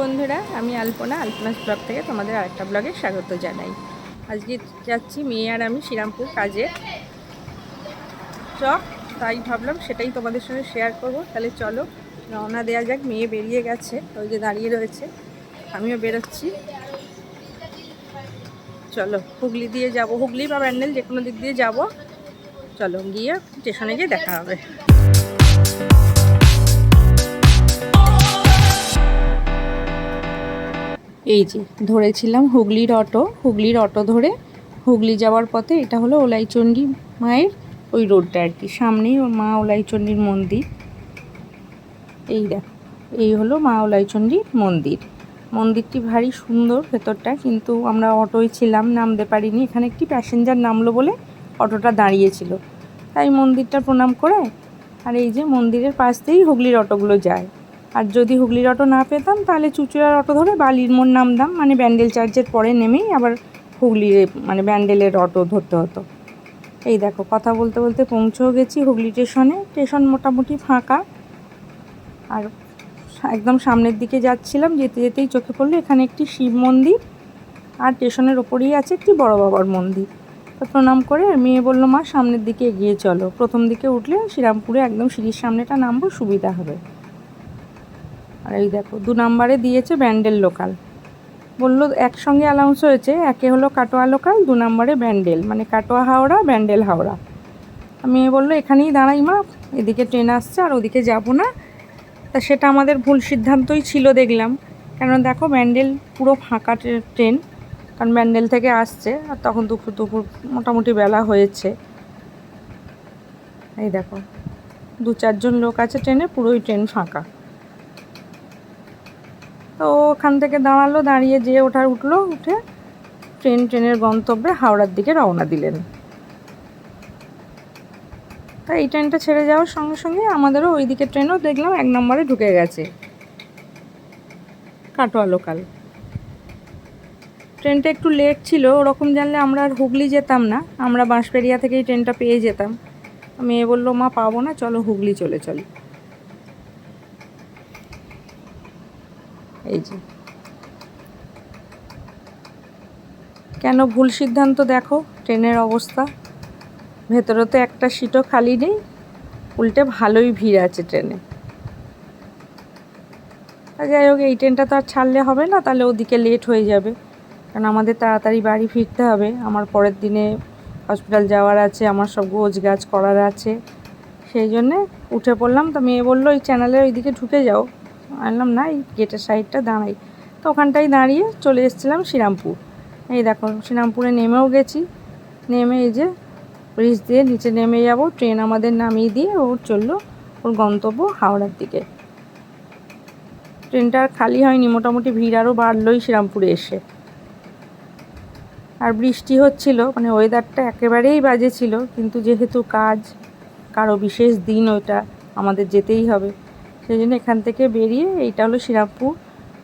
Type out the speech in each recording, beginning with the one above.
বন্ধুরা, আমি আলপনা, আলপনাস ব্লগ থেকে তোমাদের আরেকটা ব্লগে স্বাগত জানাই। আজকে যাচ্ছি মেয়ে আর আমি শ্রীরামপুর কাজে। চ তাই ভাবলাম সেটাই তোমাদের সঙ্গে শেয়ার করব। তাহলে চলো, রওনা দেওয়া যাক, মেয়ে বেরিয়ে গেছে, ওই যে দাঁড়িয়ে রয়েছে। আমিও বেরোচ্ছি। চলো, হুগলি দিয়ে যাব। হুগলি বা ব্যান্ডেল যে কোনো দিক দিয়ে যাব। চলো, গিয়ে স্টেশনে গিয়ে দেখা হবে। এই যে, ধরেছিলাম হুগলির অটো। হুগলির অটো ধরে হুগলি যাওয়ার পথে এটা হলো ওলাইচণ্ডী মায়ের ওই রোডটা আর কি। সামনেই ওর মা ওলাইচণ্ডীর মন্দির। এই দেখো, এই হলো মা ওলাইচণ্ডীর মন্দির। মন্দিরটি ভারী সুন্দর ভেতরটা, কিন্তু আমরা অটোয় ছিলাম, নামতে পারিনি। এখানে একটি প্যাসেঞ্জার নামলো বলে অটোটা দাঁড়িয়েছিল। তাই মন্দিরটা প্রণাম করে আর এই যে মন্দিরের পাশ দিয়েই হুগলির অটোগুলো যায়। আর যদি হুগলির অটো না পেতাম, তাহলে চুচুড়ার অটো ধরে বালির মোড় নামতাম। মানে ব্যান্ডেল চার্চের পরে নেমেই আবার হুগলির মানে ব্যান্ডেলের অটো ধরতে হতো। এই দেখো, কথা বলতে বলতে পৌঁছেও গেছি হুগলি স্টেশনে স্টেশন মোটামুটি ফাঁকা। আর একদম সামনের দিকে যাচ্ছিলাম, যেতে যেতেই চোখে পড়ল এখানে একটি শিব মন্দির। আর স্টেশনের ওপরেই আছে একটি বড় বাবার মন্দির। তো প্রণাম করে মেয়ে বলল, মা, সামনের দিকে এগিয়ে চলো। প্রথম দিকে উঠলে শ্রীরামপুরে একদম সিঁড়ির সামনেটা নামবো, সুবিধা হবে। আর এই দেখো, দু নাম্বারে দিয়েছে ব্যান্ডেল লোকাল। বলল, একসঙ্গে অ্যালাউন্স হয়েছে, একে হলো কাটোয়া লোকাল, দু নম্বরে ব্যান্ডেল মানে কাটোয়া হাওড়া, ব্যান্ডেল হাওড়া। মেয়ে বলল, এখানেই দাঁড়াই মা, এদিকে ট্রেন আসছে, আর ওদিকে যাব না। তা সেটা আমাদের ভুল সিদ্ধান্তই ছিল দেখলাম। কেন দেখো, ব্যান্ডেল পুরো ফাঁকা ট্রেন, কারণ ব্যান্ডেল থেকে আসছে, আর তখন দুপুর দুপুর মোটামুটি বেলা হয়েছে। এই দেখো, দু চারজন লোক আছে ট্রেনে, পুরোই ট্রেন ফাঁকা। তো ওখান থেকে দাঁড়াল, দাঁড়িয়ে যেয়ে ওঠার উঠল, উঠে ট্রেন, ট্রেনের গন্তব্যে হাওড়ার দিকে রওনা দিলেন। তা এই ট্রেনটা ছেড়ে যাওয়ার সঙ্গে সঙ্গে আমাদেরও ওই দিকে ট্রেনও দেখলাম, এক নম্বরে ঢুকে গেছে। কাটোয়া লোকাল ট্রেনটা একটু লেট ছিল, ওরকম জানলে আমরা আর হুগলি যেতাম না। আমরা বাঁশপেরিয়া থেকেই ট্রেনটা পেয়ে যেতাম। মেয়ে বলল, মা, পাবো না, চলো হুগলি চলে চলো। এই যে। কেন ভুল সিদ্ধান্ত দেখো, ট্রেনের অবস্থা। ভেতরে তো একটা সিটও খালি নেই, উল্টে ভালোই ভিড় আছে ট্রেনে। যাই হোক, এই ট্রেনটা তো আর ছাড়লে হবে না, তাহলে ওদিকে লেট হয়ে যাবে। কারণ আমাদের তাড়াতাড়ি বাড়ি ফিরতে হবে, আমার পরের দিনে হসপিটাল যাওয়ার আছে, আমার সব গোজ গাছ করার আছে। সেই জন্যে উঠে পড়লাম, তো মেয়ে বলল, ওই চ্যানেলের ওইদিকে ঢুকে যাও। আনলাম না, এই গেটের সাইডটা দাঁড়াই। তো ওখানটাই দাঁড়িয়ে চলে এসেছিলাম শ্রীরামপুর। এই দেখো, শ্রীরামপুরে নেমেও গেছি। নেমে এই যে ব্রিজ দিয়ে নিচে নেমে যাব, ট্রেন আমাদের নামিয়ে দিয়ে ও চলল ওর গন্তব্য হাওড়ার দিকে। ট্রেনটা আর খালি হয়নি, মোটামুটি ভিড় আরও বাড়লোই শ্রীরামপুরে এসে। আর বৃষ্টি হচ্ছিল মানে ওয়েদারটা একেবারেই বাজে ছিল, কিন্তু যেহেতু কাজ, কারও বিশেষ দিন ওইটা আমাদের যেতেই হবে। সেই জন্য এখান থেকে বেরিয়ে এইটা হলো শ্রীরামপুর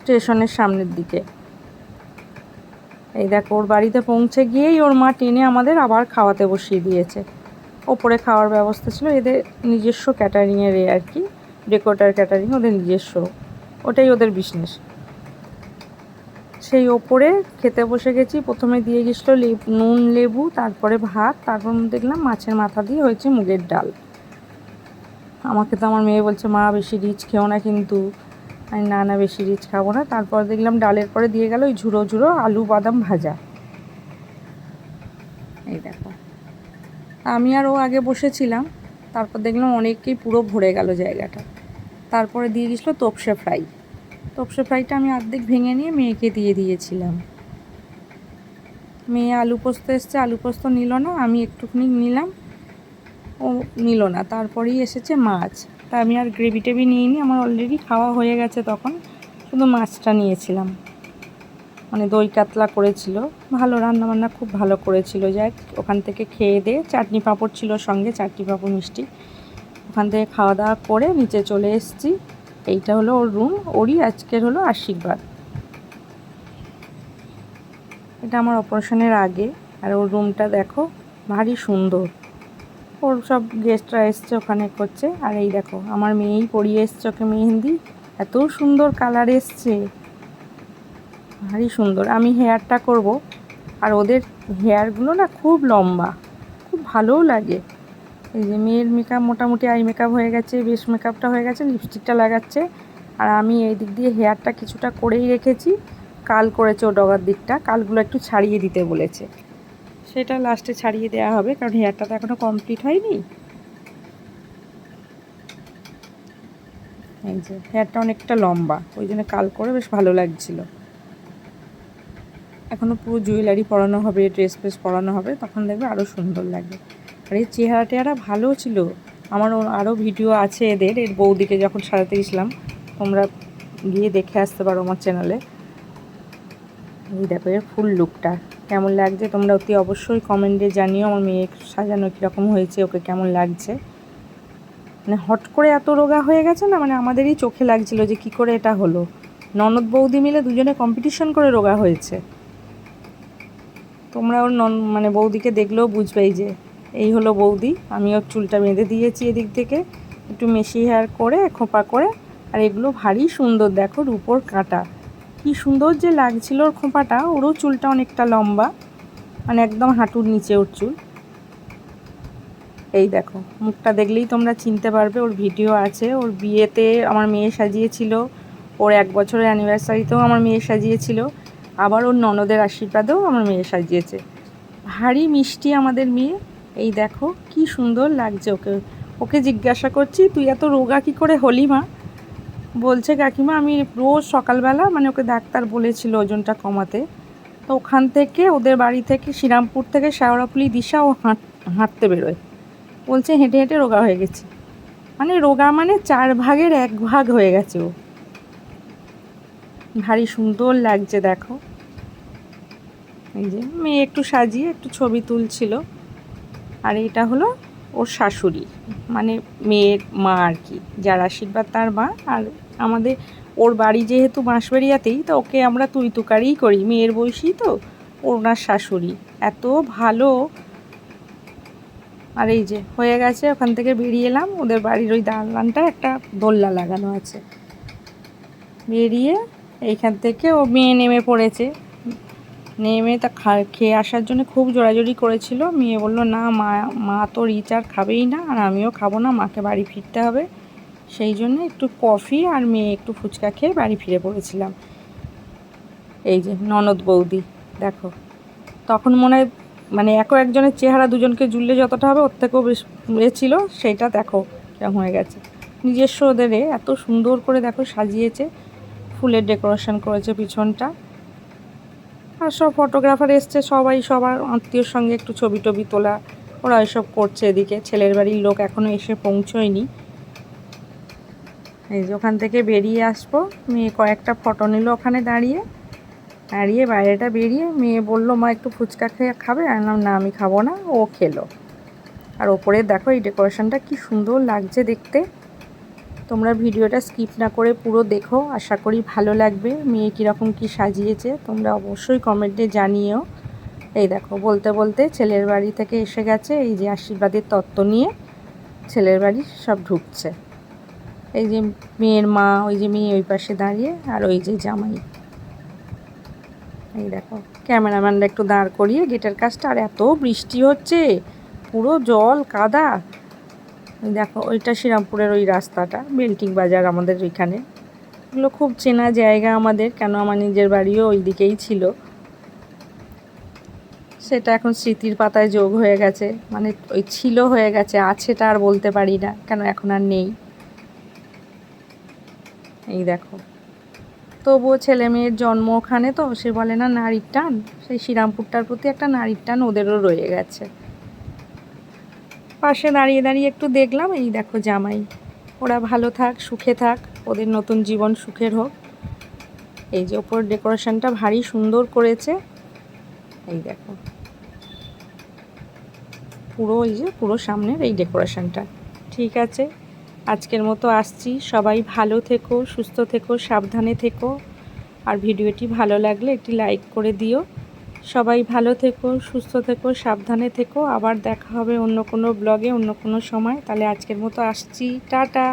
স্টেশনের সামনের দিকে। এই দেখো, ওর বাড়িতে পৌঁছে গিয়েই ওর মা টেনে আমাদের আবার খাওয়াতে বসিয়ে দিয়েছে। ওপরে খাওয়ার ব্যবস্থা ছিল, এদের নিজস্ব ক্যাটারিংয়ের এ আর কি ডেকোটার ক্যাটারিং ওদের নিজস্ব। ওটাই ওদের বিজনেস। সেই ওপরে খেতে বসে গেছি, প্রথমে দিয়ে গেছিল নুন, লেবু, তারপরে ভাত, তারপর দেখলাম মাছের মাথা দিয়ে হয়েছে মুগের ডাল। আমাকে তো আমার মেয়ে বলছে, মা, বেশি রিচ খেও না কিন্তু। আমি, না না, বেশি রিচ খাব না। তারপর দেখলাম ডালের পরে দিয়ে গেল ওই ঝুড়ো ঝুড়ো আলু বাদাম ভাজা। এই দেখো। আমি আর ও আগে বসেছিলাম, তারপর দেখলাম অনেককেই পুরো ভরে গেল জায়গাটা। তারপরে দিয়ে গেছিল তোপসে ফ্রাই। তোপসে ফ্রাইটা আমি অর্ধেক ভেঙে নিয়ে মেয়েকে দিয়ে দিয়েছিলাম। মেয়ে আলু পোস্ত এসছে, আলু পোস্ত নিল না, আমি একটুখানি নিলাম। ও নিল না। তারপরেই এসেছে মাছ। তা আমি আর গ্রেভি টেভি নিইনি, আমার অলরেডি খাওয়া হয়ে গেছে তখন। শুধু মাছটা নিয়েছিলাম। মানে দই কাতলা করেছিল। ভালো রান্না বান্না খুব ভালো করেছিল। যাই ওখান থেকে খেয়ে দিয়ে চাটনি পাঁপড় ছিল সঙ্গে, চাটনি পাঁপড় মিষ্টি। ওখান থেকে খাওয়া দাওয়া করে নিচে চলে এসেছি। এইটা হলো ওর রুম ওরই আজকের হলো আশীর্বাদ। এটা আমার অপারেশনের আগে। আর ওর রুমটা দেখো, ভারী সুন্দর। ওর সব গেস্টরা এসছে, ওখানে করছে। আর এই দেখো, আমার মেয়েই পরিয়ে এসছে ওকে মেহেন্দি। এত সুন্দর কালার এসছে। ভারী সুন্দর। আমি হেয়ারটা করব। আর ওদের হেয়ারগুলো না খুব লম্বা, খুব ভালোও লাগে। এই যে মেয়ের মেকআপ মোটামুটি আই মেকআপ হয়ে গেছে বেশ মেকআপটা হয়ে গেছে লিপস্টিকটা লাগাচ্ছে। আর আমি এই দিক দিয়ে হেয়ারটা কিছুটা করেই রেখেছি। কাল করেছে ও ডগার দিকটা, কালগুলো একটু ছাড়িয়ে দিতে বলেছে। সেটা লাস্টে ছাড়িয়ে দেওয়া হবে, কারণ হেয়ারটা তো এখনও কমপ্লিট হয়নি। এই যে হেয়ারটা অনেকটা লম্বা, ওই জন্য কাল করে বেশ ভালো লাগছিল। এখনও পুরো জুয়েলারি পরানো হবে ড্রেস ফ্রেস পরানো হবে, তখন দেখবে আরও সুন্দর লাগবে। আর এই চেহারা টেহারা ভালো ছিল। আমার আরও ভিডিও আছে এদের, এর বৌদিকে যখন সারাতে গেছিলাম, তোমরা গিয়ে দেখে আসতে পারো আমার চ্যানেলে এই দেখো, এর ফুল লুকটা কেমন লাগছে তোমরা অতি অবশ্যই কমেন্টে জানিও, আমার মেয়ে সাজানো কীরকম হয়েছে, ওকে কেমন লাগছে। মানে হট করে এত রোগা হয়ে গেছে না মানে আমাদেরই চোখে লাগছিল যে কি করে এটা হলো। ননদ বৌদি মিলে দুজনে কম্পিটিশন করে রোগা হয়েছে। তোমরা ওর নন মানে বৌদিকে দেখলেও বুঝবেই যে এই হলো বৌদি, আমি ওর চুলটা বেঁধে দিয়েছি এদিক থেকে, একটু মেশি হেয়ার করে, খোপা করে, আর এগুলো ভারী সুন্দর, দেখো রুপোর কাঁটা। কি সুন্দর যে লাগছিল ওর খোঁপাটা, ওরও চুলটা অনেকটা লম্বা মানে একদম হাঁটুর নিচে ওর চুল। এই দেখো, মুখটা দেখলেই তোমরা চিনতে পারবে, ওর ভিডিও আছে, ওর বিয়েতে আমার মেয়ে সাজিয়েছিল, ওর এক বছরের অ্যানিভার্সারিতেও আমার মেয়ে সাজিয়েছিল, আবার ওর ননদের আশীর্বাদেও আমার মেয়ে সাজিয়েছে। ভারী মিষ্টি আমাদের মেয়ে, এই দেখো, কি সুন্দর লাগছে ওকে। ওকে জিজ্ঞাসা করছি, তুই এত রোগা কী করে হলি মা? বলছে কাকিমা, আমি রোজ সকালবেলা মানে ওকে ডাক্তার বলেছিল ওজনটা কমাতে, তো ওখান থেকে ওদের বাড়ি থেকে শ্রীরামপুর থেকে শেওড়াপুলি দিশা ও হাঁট, হাঁটতে বেরোয়। বলছে হেঁটে হেঁটে রোগা হয়ে গেছে। মানে রোগা মানে চার ভাগের এক ভাগ হয়ে গেছে ও। ভারী সুন্দর লাগছে, দেখো। এই যে মেয়ে একটু সাজিয়ে একটু ছবি তুলছিল। আর এটা হলো ওর শাশুড়ি মানে মেয়ের মা আর কি, যার আশীর্বাদ তার মা আর আমাদের, ওর বাড়ি যেহেতু বাঁশবাড়িয়াতেই, তো ওকে আমরা তুই তুকারিই করি। মেয়ের বয়সী তো ওনার শাশুড়ি। এত ভালো। আর এই যে, হয়ে গেছে, ওখান থেকে বেরিয়ে এলাম। ওদের বাড়ির ওই দালানটা একটা দোল্লা লাগানো আছে। বেরিয়ে এইখান থেকে ও মেয়ে নেমে পড়েছে। নেমে তা খেয়ে আসার জন্য খুব জোরাজোরি করেছিল। মেয়ে বলল, না, মা মা তো রিচ আর খাবেই না, আর আমিও খাব না, মাকে বাড়ি ফিরতে হবে। সেই জন্য একটু কফি আর মেয়ে একটু ফুচকা খেয়ে বাড়ি ফিরে পড়েছিলাম। এই যে ননদ বৌদি, দেখো। তখন মনে হয় মানে একও একজনের চেহারা দুজনকে জুড়লে যতটা হবে, ওর থেকেও বেশ ছিল, সেইটা দেখো কেমন হয়ে গেছে। নিজস্ব ওদের এত সুন্দর করে দেখো সাজিয়েছে, ফুলের ডেকোরেশন করেছে পিছনটা। আর সব ফটোগ্রাফার এসছে, সবাই সবার আত্মীয়র সঙ্গে একটু ছবি টবি তোলা, ওরা এসব করছে এদিকে। ছেলের বাড়ির লোক এখনও এসে পৌঁছয়নি। এই যে ওখান থেকে বেরিয়ে আসব। মেয়ে কয়েকটা ফটো নিল ওখানে দাঁড়িয়ে। দাঁড়িয়ে বাইরেটা বেরিয়ে মেয়ে বলল, মা, একটু ফুচকা খেয়ে খাবে? আনলাম না, আমি খাব না। ও খেলো। আর ওপরে দেখো এই ডেকোরেশনটা কি সুন্দর লাগছে দেখতে। তোমরা ভিডিওটা স্কিপ না করে পুরো দেখো, আশা করি ভালো লাগবে। মেয়ে কীরকম কি সাজিয়েছে তোমরা অবশ্যই কমেন্টে জানিও। এই দেখো, বলতে বলতে ছেলের বাড়ি থেকে এসে গেছে, এই যে আশীর্বাদের তত্ত্ব নিয়ে ছেলের বাড়ি সব ঢুকছে। এই যে মেয়ের মা, ওই যে মেয়ে ওই পাশে দাঁড়িয়ে, আর ওই যে জামাই। এই দেখো, ক্যামেরাম্যানরা একটু দাঁড় করিয়ে গেটের কাজটা, আর এত বৃষ্টি হচ্ছে, পুরো জল কাদা। দেখো, ওইটা শ্রীরামপুরের ওই রাস্তাটা বেল্টিং বাজার আমাদের ওইখানে। এগুলো খুব চেনা জায়গা আমাদের, কেন আমার নিজের বাড়িও ওই দিকেই ছিল। সেটা এখন স্মৃতির পাতায় যোগ হয়ে গেছে মানে ওই ছিল হয়ে গেছে আছেটা আর বলতে পারি না, কেন এখন আর নেই। এই দেখো। তবুও ছেলে মেয়ের জন্ম ওখানে তো, সে বলে, না, নারীর টান। সেই শ্রীরামপুরটার প্রতি একটা নারীর টান ওদেরও রয়ে গেছে। পাশে দাঁড়িয়ে দাঁড়িয়ে একটু দেখলাম, এই দেখো জামাই। ওরা ভালো থাক, সুখে থাক, ওদের নতুন জীবন সুখের হোক। এই যে ওপর ডেকোরেশনটা ভারী সুন্দর করেছে। এই দেখো। পুরো, এই যে পুরো সামনের এই ডেকোরেশনটা। ঠিক আছে? আজকের মতো আসছি। সবাই ভালো থেকো, সুস্থ থেকো, সাবধানে থেকো। আর ভিডিওটি ভালো লাগলে একটি লাইক করে দিও। সবাই ভালো থেকো, সুস্থ থেকো, সাবধানে থেকো। আবার দেখা হবে অন্য কোনো ব্লগে, অন্য কোনো সময়। তাহলে আজকের মতো আসছি। টাটা!